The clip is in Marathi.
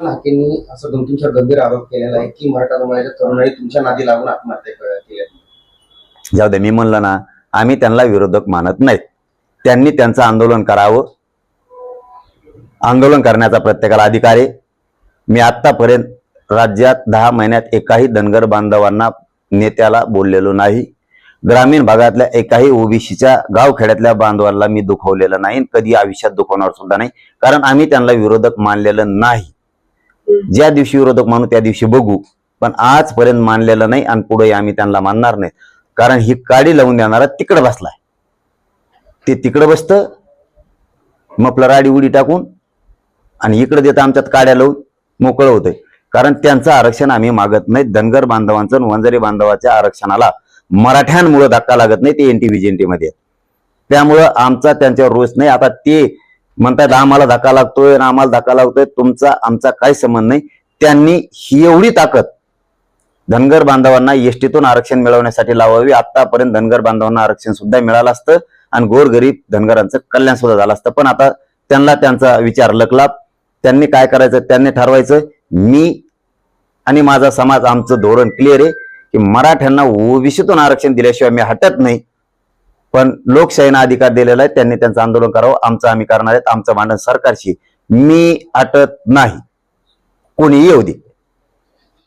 नाकेंनी असं दोन गंभीर आरोप केलेला आहे की मराठा समाजाच्या तरुणाई तुमच्या नादी लागून आत्महत्या केली जाऊ दे मी म्हणलं ना आम्ही त्यांना विरोधक मानत नाहीत. त्यांनी त्यांचं आंदोलन करावं. आंदोलन करण्याचा प्रत्येकाला अधिकार आहे. मी आतापर्यंत राज्यात दहा महिन्यात एकाही धनगर बांधवांना नेत्याला बोललेलो नाही. ग्रामीण भागातल्या एकाही ओबीसीच्या गावखेड्यातल्या बांधवांना मी दुखवलेलं नाही. कधी आयुष्यात दुखवणार सुद्धा नाही. कारण आम्ही त्यांना विरोधक मानलेलं नाही. ज्या दिवशी विरोधक मानू त्या दिवशी बघू. पण आजपर्यंत मानलेलं नाही आणि पुढे आम्ही त्यांना मानणार नाही कारण ही काडी लावून देणारा तिकडं बसलाय. ते तिकडं बसतं मग राडी उडी टाकून आणि इकडे देतं आमच्यात काड्या लावून मोकळं होतंय. कारण त्यांचं आरक्षण आम्ही मागत नाही. धनगर बांधवांचं वंजारी बांधवाच्या आरक्षणाला मराठ्यांमुळे धक्का लागत नाही ते एन टी मध्ये. त्यामुळं आमचा त्यांच्यावर रोष नाही. आता ते म्हणतात आम्हाला धक्का लागतोय आम्हाला धक्का लागतोय. तुमचा आमचा काय संबंध नाही. त्यांनी ही एवढी ताकद धनगर बांधवांना एसटीतून आरक्षण मिळवण्यासाठी लावावी. आतापर्यंत धनगर बांधवांना आरक्षण सुद्धा मिळालं असतं आणि गोरगरीब धनगरांचं कल्याण सुद्धा झालं असतं. पण आता त्यांना त्यांचा विचार लकला त्यांनी काय करायचं? त्यांनी ठरवायचं मी आणि माझा समाज आमचं धोरण क्लिअर आहे की मराठ्यांना ओबीसीतून आरक्षण दिल्याशिवाय मी हटत नाही. पण लोकशाहीनं अधिकार दिलेला आहे त्यांनी त्यांचं आंदोलन करावं. आमचं आम्ही करणार आहेत. आमचं भांडण सरकारशी. मी आटत नाही. कोणीही येऊ दे.